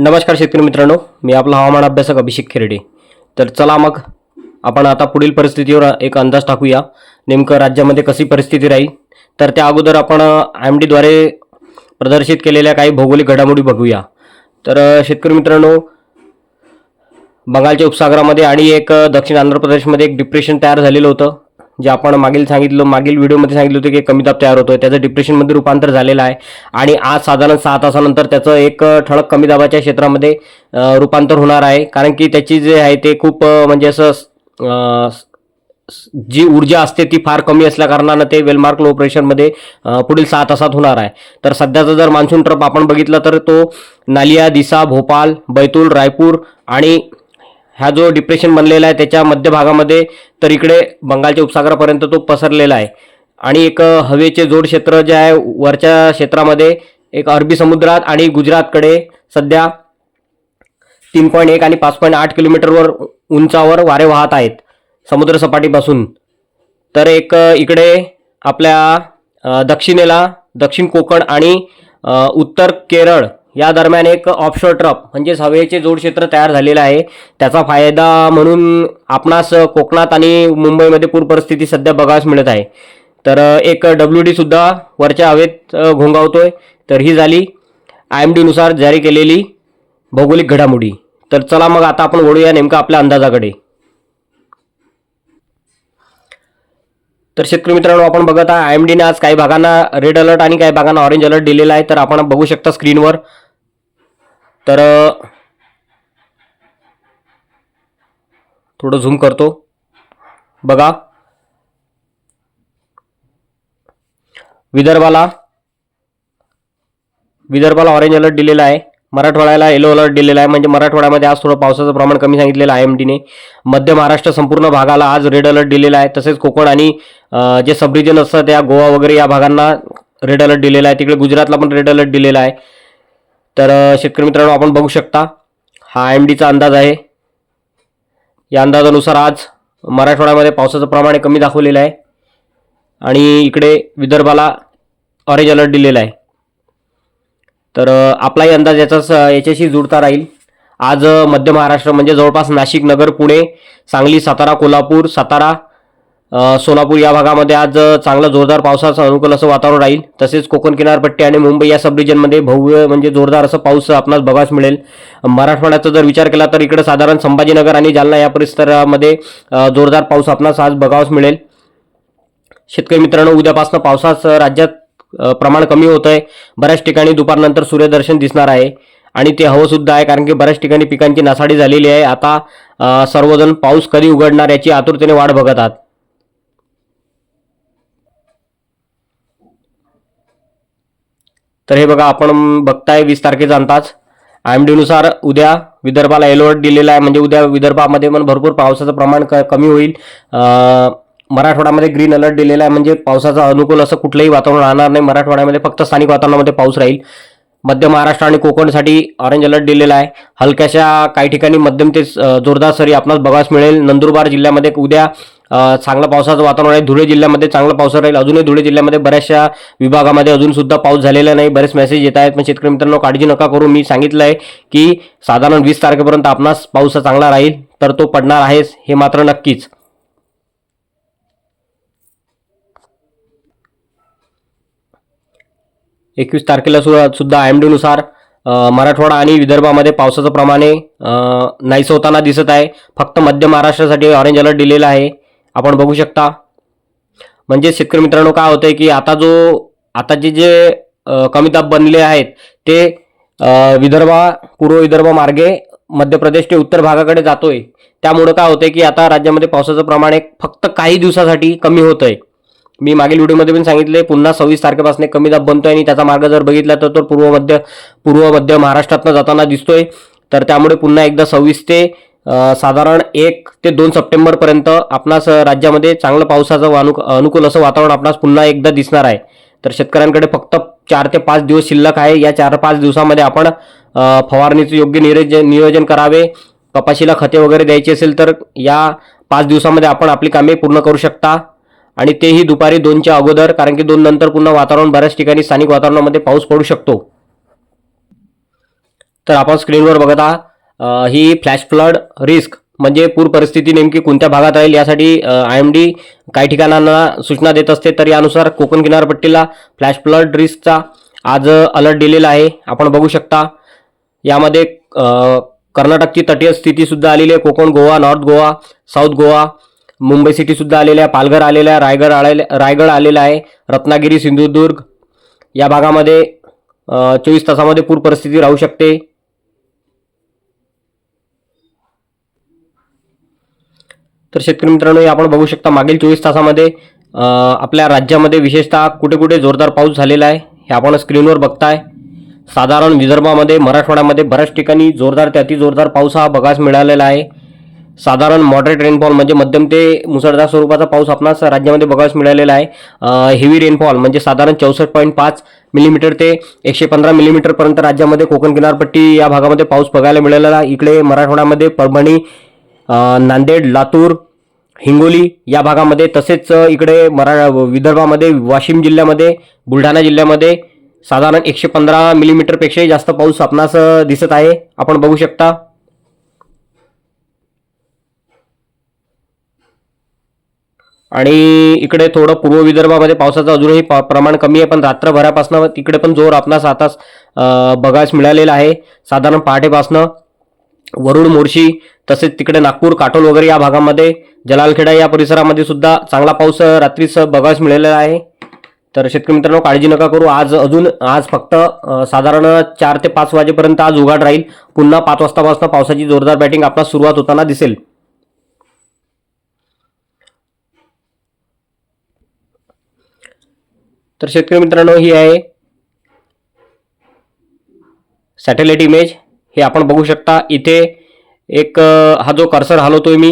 नमस्कार शेतकरी मित्रांनो मी आपला हवामान अभ्यासक अभिषेक खेरडे. तर चला मग आपण आता पुढील परिस्थितीवर एक अंदाज टाकूया. नेमकं राज्यामध्ये कशी परिस्थिती राहील? तर त्या अगोदर आपण एम डीद्वारे प्रदर्शित केलेल्या काही भौगोलिक घडामोडी बघूया. तर शेतकरी मित्रांनो बंगालच्या उपसागरामध्ये आणि एक दक्षिण आंध्र प्रदेशमध्ये एक डिप्रेशन तयार झालेलं होतं. जे आपण मागील सांगितलं मागील व्हिडिओमध्ये सांगितलं होतं की कमी दाब तयार होतोय त्याचं डिप्रेशनमध्ये रूपांतर झालेलं आहे. आणि आज साधारण सहा तासानंतर त्याचं एक ठळक कमी दाबाच्या क्षेत्रामध्ये रूपांतर होणार आहे. कारण की त्याची जे आहे ते खूप म्हणजे असं जी ऊर्जा असते ती फार कमी असल्याकारणानं ते वेलमार्क लो प्रेशरमध्ये पुढील सहा तासात होणार आहे. तर सध्याचा जर मान्सून ट्रप आपण बघितला तर तो नालिया दिसा भोपाल बैतूल रायपूर आणि हा जो डिप्रेशन बनलेला आहे त्याच्या मध्य भागामध्ये तर इकडे बंगालच्या उपसागरापर्यंत तो पसरलेला आहे. आणि एक हवेचे जोड क्षेत्र जे आहे वरच्या क्षेत्रामध्ये एक अरबी समुद्रात आणि गुजरातकडे सध्या तीन पॉईंट एक आणि पाच पॉईंट आठ किलोमीटरवर उंचावर वारे वाहत आहेत समुद्रसपाटीपासून तर एक इकडे आपल्या दक्षिणेला दक्षिण कोकण आणि उत्तर केरळ या दरम्यान एक ऑफशोर ट्रप म्हणजेच हवेचे जोड क्षेत्र तयार झालेलं आहे. त्याचा फायदा म्हणून आपणास कोकणात आणि मुंबईमध्ये पूर परिस्थिती सध्या बघावयास मिळत आहे. तर एक डब्ल्यू डी सुद्धा वरच्या हवेत घोंगावतो घोंगावतोय. तर ही झाली आय एम डीनुसार जारी केलेली भौगोलिक घडामोडी. तर चला मग आता आपण वळूया नेमकं आपल्या अंदाजाकडे. तर शेतकरी मित्रांनो आपण बघत आहे आय एम डीने आज काही भागांना रेड अलर्ट आणि काही भागांना ऑरेंज अलर्ट दिलेला आहे. तर आपण बघू शकता स्क्रीनवर तर थोडं झूम करतो. बघा. विदर्भाला विदर्भाला ऑरेंज अलर्ट दिलेला आहे. मराठवाड्याला येलो अलर्ट दिलेला आहे. म्हणजे मराठवाड्यामध्ये आज थोडं पावसाचं प्रमाण कमी सांगितलेलं आहे एम डीने मध्य महाराष्ट्र संपूर्ण भागाला आज रेड अलर्ट दिलेला आहे. तसेच कोकण आणि जे सब रिजन असतात त्या गोवा वगैरे या भागांना रेड अलर्ट दिलेला आहे. तिकडे गुजरातला पण रेड अलर्ट दिलेला आहे. तर शेतकरी मित्रांनो आपण बघू शकता हा एम डीचा अंदाज आहे. या अंदाजानुसार आज मराठवाड्यामध्ये पावसाचं प्रमाण हे कमी दाखवलेलं आहे. आणि इकडे विदर्भाला ऑरेंज अलर्ट दिलेला आहे. तर आपलाही अंदाज याचाच याच्याशी जुळता राहील. आज मध्य महाराष्ट्र म्हणजे जवळपास नाशिक नगर पुणे सांगली सातारा कोल्हापूर सातारा सोलापूर या भागामध्ये आज चांगला चांगलं जोरदार पावसाचं अनुकूल असं वातावरण राहील. तसेच कोकण किनारपट्टी आणि मुंबई या सब रिजनमध्ये भव्य म्हणजे जोरदार असं पाऊस आपणास बघायला मिळेल. मराठवाड्याचा जर विचार केला तर इकडे साधारण संभाजीनगर आणि जालना या परिसरामध्ये जोरदार पाऊस आपणास आज बघावास मिळेल. शेतकरी मित्रांनो उद्यापासून पावसाचं राज्यात प्रमाण कमी होत आहे बऱ्याच ठिकाणी दुपारनंतर सूर्यदर्शन दिसणार आहे आणि ते हवं सुद्धा आहे कारण की बऱ्याच ठिकाणी पिकांची नासाडी झालेली आहे. आता सर्वजण पाऊस कधी उघडणार याची आतुरतेने वाट बघत आहात. तर हे बघा आपण बघताय वीस तारखेचा अंदाज. आय एम डीनुसार उद्या विदर्भाला अलर्ट दिलेला आहे. म्हणजे उद्या विदर्भामध्ये पण भरपूर पावसाचं प्रमाण क कमी होईल. मराठवाड्यामध्ये ग्रीन अलर्ट दिलेला आहे. म्हणजे पावसाचं अनुकूल असं कुठलंही वातावरण राहणार नाही. मराठवाड्यामध्ये फक्त स्थानिक वातावरणामध्ये पाऊस राहील. मध्य महाराष्ट्र आणि कोकणसाठी ऑरेंज अलर्ट दिलेला आहे. हलक्याशा काही ठिकाणी मध्यम ते जोरदार सरी आपणास बघास मिळेल. नंदुरबार जिल्ह्यामध्ये उद्या चांगलं पावसाचं वातावरण आहे. धुळे जिल्ह्यामध्ये चांगलं पाऊस राहील. अजूनही धुळे जिल्ह्यामध्ये बऱ्याचशा विभागामध्ये अजून सुद्धा पाऊस झालेला नाही. बरेच मेसेज येत आहेत. पण शेतकरी मित्रांनो काळजी नका करू. मी सांगितलं आहे की साधारण वीस तारखेपर्यंत आपणास पाऊस चांगला राहील तर तो पडणार आहेच हे मात्र नक्कीच. एकवीस तारखेला सुद्धा आय एम डीनुसार मराठवाडा आणि विदर्भामध्ये पावसाचं प्रमाण नाहीसं होताना दिसत आहे. फक्त मध्य महाराष्ट्रासाठी ऑरेंज अलर्ट दिलेला आहे. आपण बघू शकता. म्हणजे शेतकरी मित्रांनो काय होतंय की आता जो आताचे जे अं, कमी दाब बनले आहेत ते विदर्भा पूर्व विदर्भ मार्गे मध्य प्रदेश ते उत्तर भागाकडे जातोय. त्यामुळं काय होतंय की आता राज्यामध्ये पावसाचं प्रमाण एक फक्त काही दिवसासाठी कमी होत आहे मी मागील व्हिडिओमध्ये पण सांगितले पुन्हा सव्वीस तारखेपासून एक कमी दाब बनतोय आणि त्याचा मार्ग जर बघितला तर तो पूर्व मध्य पूर्व मध्य महाराष्ट्रातनं जाताना दिसतोय. तर त्यामुळे पुन्हा एकदा सव्वीस ते साधारण एक ते दोन सप्टेंबरपर्यंत आपणास राज्यामध्ये चांगलं पावसाचं अनुक अनुकूल असं वातावरण आपणास पुन्हा एकदा दिसणार आहे. तर शेतकऱ्यांकडे फक्त चार ते पाच दिवस शिल्लक आहे. या चार पाच दिवसामध्ये आपण फवारणीचं योग्य नियोजन नियोजन करावे. कपाशीला खते वगैरे द्यायची असेल तर या पाच दिवसामध्ये आपण आपली कामे पूर्ण करू शकता. आणि तेही दुपारी दोनच्या अगोदर कारण की दोन नंतर पुन्हा वातावरण बऱ्याच ठिकाणी स्थानिक वातावरणामध्ये पाऊस पडू शकतो. तर आपण स्क्रीनवर बघत आहात. ही फ्लॅश फ्लड रिस्क म्हणजे पूर परिस्थिती नेमकी कोणत्या भागात राहील यासाठी आय एम डी काही ठिकाणांना सूचना देत असते. तर यानुसार कोकण किनारपट्टीला फ्लॅश फ्लड रिस्कचा आज अलर्ट दिलेला आहे. आपण बघू शकता यामध्ये कर्नाटकची तटीय स्थितीसुद्धा आलेली आहे. कोकण गोवा नॉर्थ गोवा साऊथ गोवा मुंबई सिटीसुद्धा आलेल्या आहे. पालघर आलेला आहे रायगड आलेले रायगड आलेला आहे. रत्नागिरी सिंधुदुर्ग या भागामध्ये चोवीस तासामध्ये पूर परिस्थिती राहू शकते. तर शेतकरी मित्रांनो हे आपण बघू शकता मागील चोवीस तासामध्ये आपल्या राज्यामध्ये विशेषतः कुठे कुठे जोरदार पाऊस झालेला आहे हे आपण स्क्रीनवर बघताय. साधारण विदर्भामध्ये मराठवाड्यामध्ये बऱ्याच ठिकाणी जोरदार ते अतिजोरदार पाऊस हा बघायस मिळालेला आहे. साधारण मॉडरेट रेनफॉल म्हणजे मध्यम ते मुसळधार स्वरूपाचा पाऊस आपणास राज्यामध्ये बघायला मिळालेला आहे. हेवी रेनफॉल म्हणजे साधारण चौसष्ट पॉईंट पाच मिलीमीटर ते एकशे पंधरा मिलीमीटरपर्यंत राज्यामध्ये कोकण किनारपट्टी या भागामध्ये पाऊस बघायला मिळालेला आहे. इकडे मराठवाड्यामध्ये परभणी नांदेड लातूर हिंगोली या भागामध्ये तसेच इकडे मरा विदर्भामध्ये वाशिम जिल्ह्यामध्ये बुलढाणा जिल्ह्यामध्ये साधारण एकशे पंधरा मिलीमीटरपेक्षाही जास्त पाऊस आपणास दिसत आहे. आपण बघू शकता. आणि इकडे थोडं पूर्व विदर्भामध्ये पावसाचं अजूनही प्रमाण कमी आहे पण रात्रभरापासनं तिकडे पण जोर आपणास आता बघायस बघायला मिळालेला आहे. साधारण पहाटेपासनं वरुड मोर्शी तसेच तिकडे नागपूर काटोल वगैरे या भागामध्ये जलालखेडा या परिसरामध्ये सुद्धा चांगला पाऊस रात्रीस रात्रीच बघायला मिळालेला आहे. तर शेतकरी मित्रांनो काळजी नका करू. आज अजून आज फक्त साधारण चार ते पाच वाजेपर्यंत आज उघाड राहील. पुन्हा पाच वाजतापासून पावसाची जोरदार बॅटिंग आपल्याला सुरुवात होताना दिसेल. तर शेतकरी मित्रांनो ही आहे सॅटेलाइट इमेज हे आपण बघू शकता. इथे एक हा जो कर्सर हलवतोय मी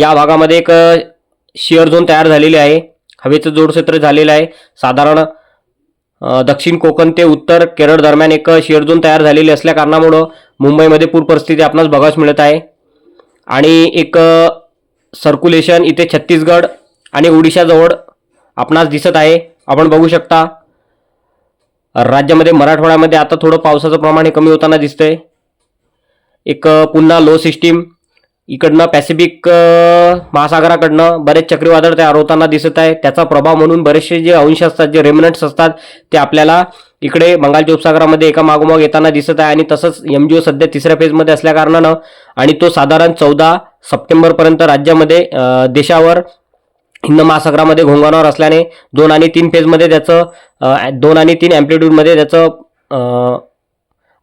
या भागामध्ये एक शिअर झोन तयार झालेली आहे. हवेचं जोडक्षेत्र झालेलं आहे. साधारण दक्षिण कोकण ते उत्तर केरळ दरम्यान एक शिअर झोन तयार झालेली असल्या कारणामुळं मुंबईमध्ये पूर परिस्थिती आपणास बघावस मिळत आहे. आणि एक सर्क्युलेशन इथे छत्तीसगड आणि ओडिशाजवळ आपणास दिसत आहे. आपण बघू शकता राज्यामध्ये मराठवाड्यामध्ये आता थोडं पावसाचं प्रमाण हे कमी होताना दिसतंय. एक पुन्हा लो सिस्टीम इकडनं पॅसिफिक महासागराकडनं बरेच चक्रीवादळ तयार होताना दिसत आहे. त्याचा प्रभाव म्हणून बरेचसे जे अंश असतात जे रेमिनंट्स असतात ते आपल्याला इकडे बंगालच्या उपसागरामध्ये एका मागोमाग येताना दिसत आहे आणि तसंच एम जी ओ सध्या तिसऱ्या फेजमध्ये असल्याकारणानं आणि तो साधारण चौदा सप्टेंबरपर्यंत राज्यामध्ये देशावर हिंद महासागरामध्ये घोंगावणार असल्याने दोन आणि तीन फेजमध्ये त्याचं दोन आणि तीन अँप्लिट्यूडमध्ये त्याचं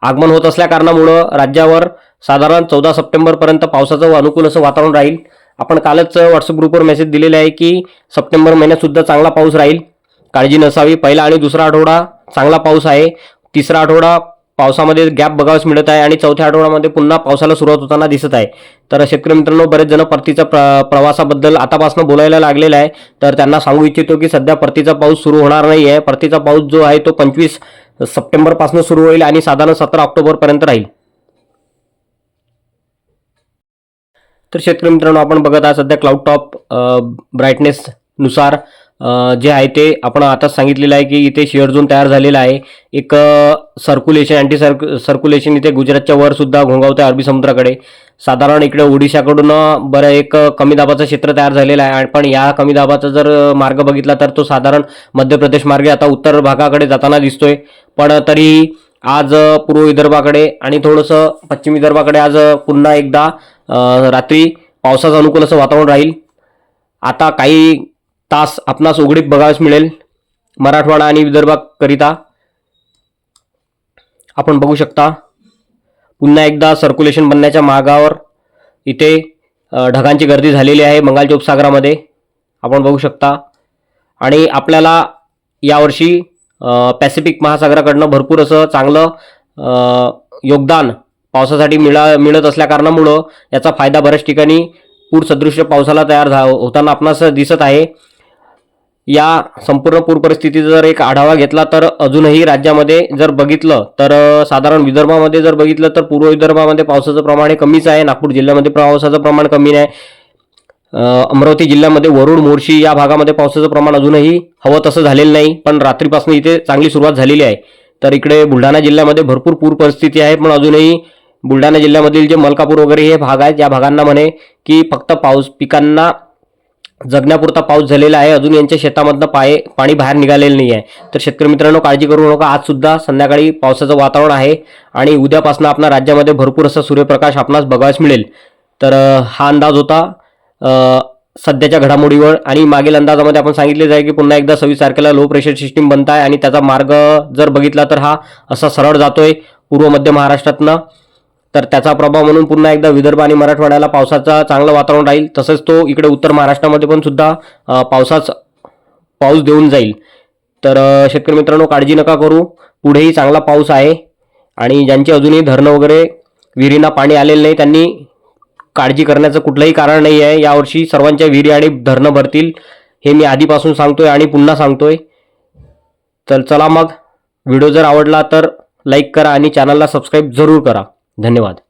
आगमन होत असल्या कारणामुळं राज्यावर साधारण चौदा सप्टेंबरपर्यंत पावसाचं अनुकूल असं वातावरण राहील. आपण कालच व्हॉट्सअप ग्रुपवर मेसेज दिलेले आहे की सप्टेंबर महिन्यात सुद्धा चांगला पाऊस राहील. काळजी नसावी. पहिला आणि दुसरा आठवडा चांगला पाऊस आहे. तिसरा आठवडा पावसामध्ये गॅप बघावंच मिळत आहे आणि चौथ्या आठवड्यामध्ये पुन्हा पावसाला सुरुवात होताना दिसत आहे. तर शेतकरी मित्रांनो बरेच जण परतीचा प्र प्रवासाबद्दल आतापासून बोलायला लागलेला आहे. तर त्यांना सांगू इच्छितो की सध्या परतीचा पाऊस सुरू होणार नाही आहे परतीचा पाऊस जो आहे तो पंचवीस सप्टेंबरपासून सुरू होईल आणि साधारण सतरा ऑक्टोबरपर्यंत राहील. तर शेतकरी मित्रांनो आपण बघत आहात सध्या क्लाउड टॉप ब्राईटनेस नुसार. जे आहे ते आपण आताच सांगितलेलं आहे की इथे शेअर झोन तयार झालेला आहे. एक सर्क्युलेशन अँटी सर्क सर्क्युलेशन इथे गुजरातच्या वर सुद्धा घोंगावतं अरबी समुद्राकडे. साधारण इकडे ओडिशाकडून बरं एक कमी दाबाचं क्षेत्र तयार झालेलं आहे. आणि पण या कमी दाबाचा जर मार्ग बघितला तर तो साधारण मध्य प्रदेश मार्गे आता उत्तर भागाकडे जाताना दिसतोय. पण तरीही आज पूर्व विदर्भाकडे आणि थोडंसं पश्चिम विदर्भाकडे आज पुन्हा एकदा रात्री पावसाचं अनुकूल असं वातावरण राहील. आता काही तास आपणास उघडीत बघावयास मिळेल मराठवाडा आणि विदर्भाकरिता आपण बघू शकता पुन्हा एकदा सर्क्युलेशन बनण्याच्या मार्गावर इथे ढगांची गर्दी झालेली आहे बंगालच्या उपसागरामध्ये आपण बघू शकता. आणि आपल्याला यावर्षी पॅसिफिक महासागराकडनं भरपूर असं चांगलं योगदान पावसासाठी मिळा मिळत असल्याकारणामुळं याचा फायदा बऱ्याच ठिकाणी पूर सदृश्य पावसाला तयार झा होताना आपणास दिसत आहे. या संपूर्ण पूर परिस्थितीचा जर एक आढावा घेतला तर अजूनही राज्यामध्ये जर बघितलं तर साधारण विदर्भामध्ये जर बघितलं तर पूर्व विदर्भामध्ये पावसाचं प्रमाण हे कमीच आहे. नागपूर जिल्ह्यामध्ये पावसाचं प्रमाण कमी आहे अमरावती जिल्ह्यामध्ये वरुड मोर्शी या भागामध्ये पावसाचं प्रमाण अजूनही हवं तसं झालेलं नाही पण रात्रीपासून इथे चांगली सुरुवात झालेली आहे. तर इकडे बुलढाणा जिल्ह्यामध्ये भरपूर पूर परिस्थिती आहे पण अजूनही बुलढाणा जिल्ह्यामधील जे मलकापूर वगैरे हे भाग आहेत या भागांना म्हणे की फक्त पाऊस पिकांना जगण्यापुरता पाऊस झालेला आहे. अजून यांच्या शेतामधनं पाय पाणी बाहेर निघालेलं नाही आहे. तर शेतकरी मित्रांनो काळजी करू नका. आज सुद्धा संध्याकाळी पावसाचं वातावरण आहे आणि उद्यापासून आपल्या राज्यामध्ये भरपूर असा सूर्यप्रकाश आपणास बघायला मिळेल. तर हा अंदाज होता सध्याच्या घडामोडीवर आणि मागील अंदाजामध्ये आपण सांगितले आहे की पुन्हा एकदा सव्वीस तारखेला लो प्रेशर सिस्टीम बनत आहे आणि त्याचा मार्ग जर बघितला तर हा असा सरळ जातोय. पूर्व मध्य महाराष्ट्रातनं तर त्याचा प्रभाव म्हणून पुन्हा एकदा विदर्भ आणि मराठवाड्याला पावसाचा चांगलं वातावरण राहील. तसंच तो इकडे उत्तर महाराष्ट्रामध्ये पण सुद्धा पावसाच पाऊस देऊन जाईल. तर शेतकरी मित्रांनो काळजी नका करू. पुढेही चांगला पाऊस आहे आणि ज्यांची अजूनही धरणं वगैरे विहिरींना पाणी आलेलं नाही त्यांनी काळजी करण्याचं कुठलंही कारण नाही आहे. यावर्षी सर्वांच्या विहिरी आणि धरणं भरतील हे मी आधीपासून सांगतोय आणि पुन्हा सांगतोय. तर चला मग व्हिडिओ जर आवडला तर लाईक करा आणि चॅनलला सबस्क्राईब जरूर करा. धन्यवाद.